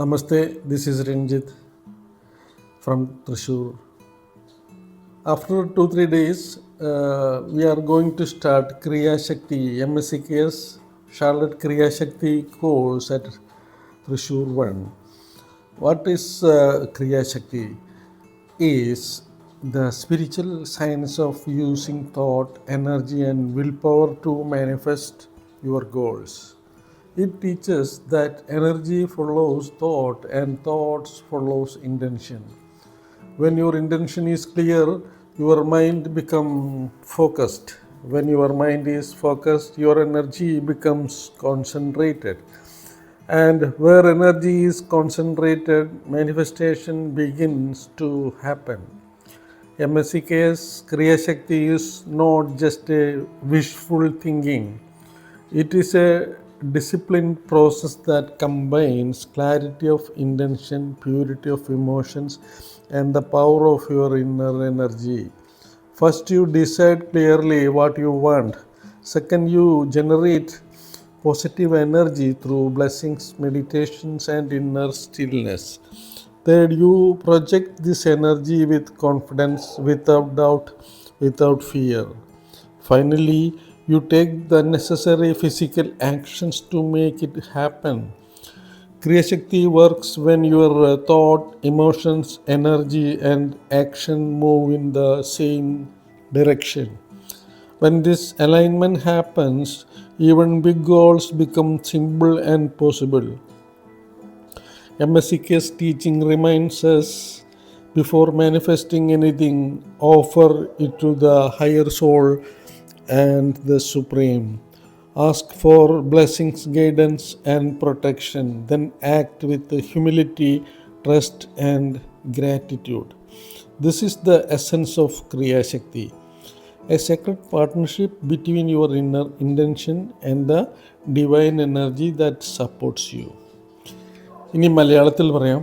Namaste, this is Ranjit from Thrissur. After two, three days, uh, we are going to start Kriya Shakti, MSCKS Charlotte Kriya Shakti course at Thrissur 1. What is uh, Kriya Shakti? Is the spiritual science of using thought, energy, and willpower to manifest your goals. It teaches that energy follows thought and thoughts follows intention. When your intention is clear, your mind become focused. When your mind is focused, your energy becomes concentrated. And where energy is concentrated, manifestation begins to happen. MSCK's Kriya Shakti is not just a wishful thinking. It is a disciplined process that combines clarity of intention, purity of emotions, and the power of your inner energy. First, you decide clearly what you want. Second, you generate positive energy through blessings, meditations, and inner stillness. Third, you project this energy with confidence, without doubt, without fear. Finally, you take the necessary physical actions to make it happen. Kriya Shakti works when your uh, thought, emotions, energy, and action move in the same direction. When this alignment happens, even big goals become simple and possible. MSCK's teaching reminds us before manifesting anything, offer it to the higher soul and the Supreme. Ask for blessings, guidance, and protection. Then act with humility, trust, and gratitude. This is the essence of Kriya Shakti a sacred partnership between your inner intention and the divine energy that supports you. ഇനി മലയാളത്തിൽ പറയാം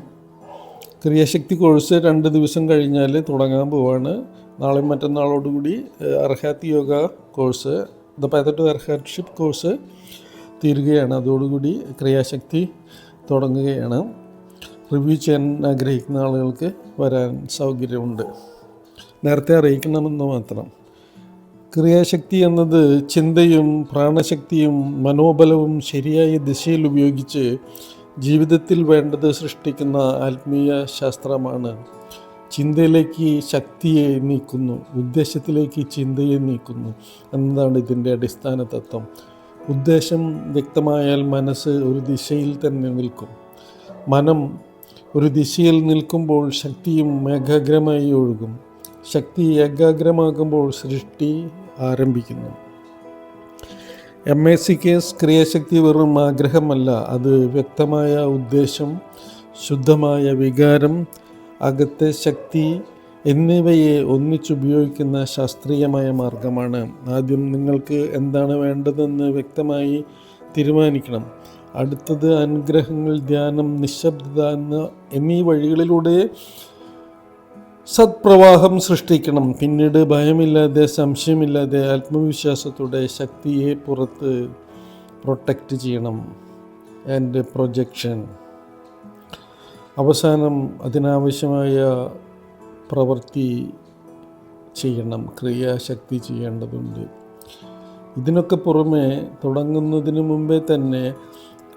ക്രിയാശക്തി course രണ്ട് ദിവസം കഴിഞ്ഞാൽ തുടങ്ങാൻ പോവാണ്. നാളെ മറ്റന്നാളോടുകൂടി Arhat yoga course the path to അർഹാറ്റ്ഷിപ്പ് course തീരുകയാണ്. അതോടുകൂടി ക്രിയാശക്തി തുടങ്ങുകയാണ്. റിവ്യൂ ചെയ്യാൻ ആഗ്രഹിക്കുന്ന ആളുകൾക്ക് വരാൻ സൗകര്യമുണ്ട്. നേരത്തെ അറിയിക്കണമെന്ന് മാത്രം. ക്രിയാശക്തി എന്നത് ചിന്തയും പ്രാണശക്തിയും മനോബലവും ശരിയായ ദിശയിൽ ഉപയോഗിച്ച് ജീവിതത്തിൽ വേണ്ടത് സൃഷ്ടിക്കുന്ന ആത്മീയ ശാസ്ത്രമാണ്. ചിന്തയിലേക്ക് ശക്തിയെ നീക്കുന്നു ഉദ്ദേശത്തിലേക്ക് ചിന്തയെ നീക്കുന്നു എന്നതാണ് ഇതിന്റെ അടിസ്ഥാന തത്വം. ഉദ്ദേശം വ്യക്തമായാൽ മനസ്സ് ഒരു ദിശയിൽ തന്നെ നിൽക്കും. മനം ഒരു ദിശയിൽ നിൽക്കുമ്പോൾ ശക്തിയും ഏകാഗ്രമായി ഒഴുകും. ശക്തി ഏകാഗ്രമാകുമ്പോൾ സൃഷ്ടി ആരംഭിക്കുന്നു. എം എ സി കേസ് ക്രിയാശക്തി വെറും ആഗ്രഹമല്ല അത് വ്യക്തമായ ഉദ്ദേശം ശുദ്ധമായ വികാരം അകത്തെ ശക്തി എന്നിവയെ ഒന്നിച്ചുപയോഗിക്കുന്ന ശാസ്ത്രീയമായ മാർഗമാണ്. ആദ്യം നിങ്ങൾക്ക് എന്താണ് വേണ്ടതെന്ന് വ്യക്തമായി തീരുമാനിക്കണം. അടുത്തത് അനുഗ്രഹങ്ങൾ ധ്യാനം നിശബ്ദത എന്ന എന്നീ വഴികളിലൂടെ സത്പ്രവാഹം സൃഷ്ടിക്കണം. പിന്നീട് ഭയമില്ലാതെ സംശയമില്ലാതെ ആത്മവിശ്വാസത്തോടെ ശക്തിയെ പുറത്ത് പ്രൊട്ടക്റ്റ് ചെയ്യണം. ആൻഡ് പ്രൊജക്ഷൻ അവസാനം അതിനാവശ്യമായ പ്രവൃത്തി ചെയ്യണം. ക്രിയാശക്തി ചെയ്യേണ്ടതുണ്ട്. ഇതിനൊക്കെ പുറമെ തുടങ്ങുന്നതിന് മുമ്പേ തന്നെ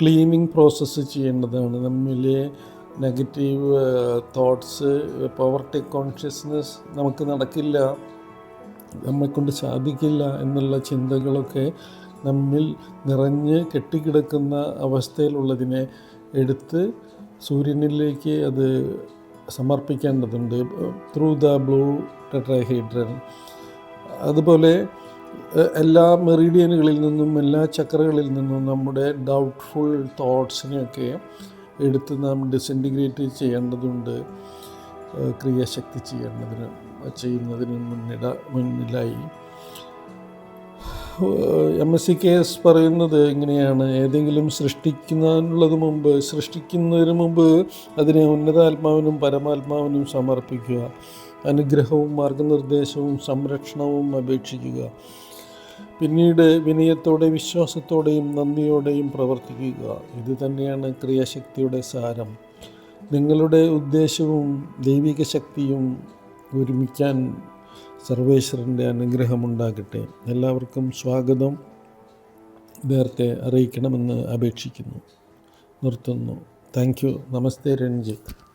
ക്ലീനിങ് പ്രോസസ്സ് ചെയ്യേണ്ടതാണ്. നമ്മിലെ നെഗറ്റീവ് തോട്ട്സ് പവർട്ടി കോൺഷ്യസ്നെസ് നമുക്ക് നടക്കില്ല നമ്മെക്കൊണ്ട് സാധിക്കില്ല എന്നുള്ള ചിന്തകളൊക്കെ നമ്മിൽ നിറഞ്ഞ് കെട്ടിക്കിടക്കുന്ന അവസ്ഥയിലുള്ളതിനെ എടുത്ത് സൂര്യനിലേക്ക് അത് സമർപ്പിക്കേണ്ടതുണ്ട്. Through the blue tetrahedron. അതുപോലെ എല്ലാ മെറീഡിയനുകളിൽ നിന്നും എല്ലാ ചക്രകളിൽ നിന്നും നമ്മുടെ ഡൗട്ട്ഫുൾ തോട്ട്സിനെയൊക്കെ എടുത്ത് നാം ഡിസന്റിഗ്രേറ്റ് ചെയ്യേണ്ടതുണ്ട്. ക്രിയാശക്തി ചെയ്യേണ്ടതിന് ചെയ്യുന്നതിന് മുന്നിട മുന്നിലായി. എം എസ് സി കേസ് പറയുന്നത് ഇങ്ങനെയാണ്. ഏതെങ്കിലും സൃഷ്ടിക്കുന്നതിനുള്ളത് മുമ്പ് സൃഷ്ടിക്കുന്നതിന് മുമ്പ് അതിനെ ഉന്നതാത്മാവിനും പരമാത്മാവിനും സമർപ്പിക്കുക. അനുഗ്രഹവും മാർഗനിർദ്ദേശവും സംരക്ഷണവും അപേക്ഷിക്കുക. പിന്നീട് വിനയത്തോടെ വിശ്വാസത്തോടെയും നന്ദിയോടെയും പ്രവർത്തിക്കുക. ഇത് തന്നെയാണ് ക്രിയാശക്തിയുടെ സാരം. നിങ്ങളുടെ ഉദ്ദേശവും ദൈവിക ശക്തിയും ഒരുമിക്കാൻ സർവേശ്വരന്റെ അനുഗ്രഹമുണ്ടാകട്ടെ. എല്ലാവർക്കും സ്വാഗതം. നേരത്തെ അറിയിക്കണമെന്ന് അപേക്ഷിക്കുന്നു. നിർത്തുന്നു. Thank you. നമസ്തേ രഞ്ജിത്ത്.